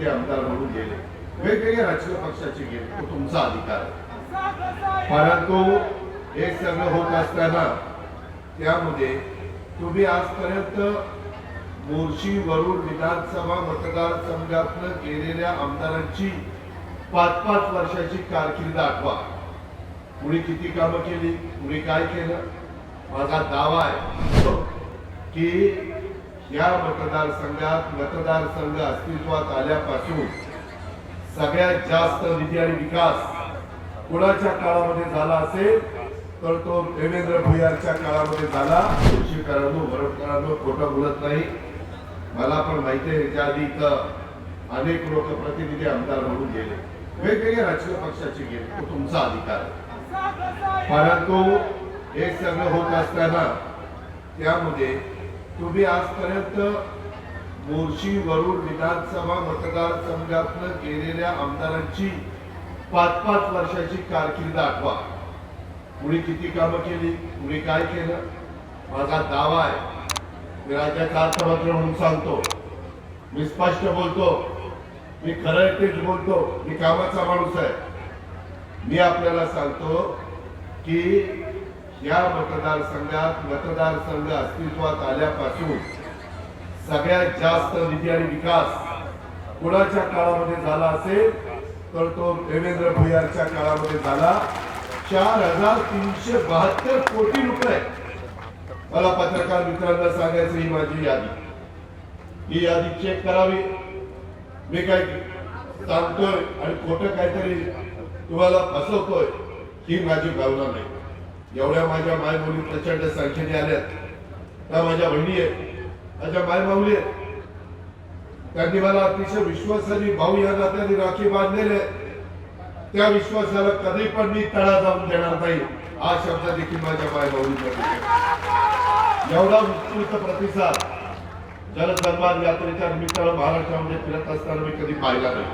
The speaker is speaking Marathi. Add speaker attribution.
Speaker 1: ते आमदार म्हणून गेले. वेगवेगळ्या राजकीय पक्षाचे गेले. तो तुमचा अधिकार आहे. परंतु हे सगळं होत असताना त्यामध्ये तुम्ही आजपर्यंत मोर्शी वरुड विधानसभा मतदारसंघातनं गेलेल्या आमदारांची पाच पाच वर्षाची कारकिर्द आठवा. कुणी किती कामं केली? कुणी काय केलं? माझा दावा आहे की या मतदारसंघात मतदारसंघ अस्तित्वात आल्यापासून सगळ्यात जास्त निधी आणि विकास कुणाच्या काळामध्ये झाला असेल तर तो देवेंद्र भुयारच्या काळामध्ये झाला. कृषीकरांनो वरटकरांनो खोटं बोलत नाही. मला पण माहिती आहे त्या आधी इथं अनेक लोक प्रतिनिधी आमदार म्हणून गेले. वेगवेगळ्या राजकीय पक्षाचे गेले. तो तुमचा अधिकार परंतु हे सगळं होत असताना त्यामध्ये तुम्ही आजपर्यंत मोर्शी वरुड विधानसभा मतदारसंघातनं गेलेल्या आमदारांची पाच पाच वर्षाची कारकिर्द आठवा. कुणी किती कामं केली कुणी काय केलं? माझा दावा आहे. मी राज्याचा अर्थमंत्री म्हणून सांगतो. मी स्पष्ट बोलतो. मी खरं तेच बोलतो. मी कामाचा माणूस आहे. मी आपल्याला सांगतो की या मतदारसंघात मतदारसंघ अस्तित्वात आल्यापासून सगळ्यात जास्त निधी आणि विकास कुणाच्या काळामध्ये झाला असेल तर तो देवेंद्र भुयारच्या काळामध्ये झाला. चार हजार तीनशे बहात्तर कोटी रुपये. मला पत्रकार मित्रांना सांगायचं ही माझी यादी. ही यादी चेक करावी. मी काय सांगतोय आणि खोटं काहीतरी तुम्हाला फसवतोय ही माझी भावना नाही. एवढ्या माझ्या माय प्रचंड संख्येने आल्यात. त्या माझ्या बहिणी आहेत माझ्या माय माऊली आहेत. त्यांनी मला अतिशय विश्वासाने भाऊ या नात्याने राखी बांधलेले त्या विश्वासाला कधी पण मी तळा जाऊन देणार नाही हा शब्द देखील माझ्या माय माऊलीमध्ये एवढा उत्कृष्ट प्रतिसाद जलसन्मान यात्रेच्या निमित्तानं महाराष्ट्रामध्ये फिरत असताना मी कधी पाहिला नाही.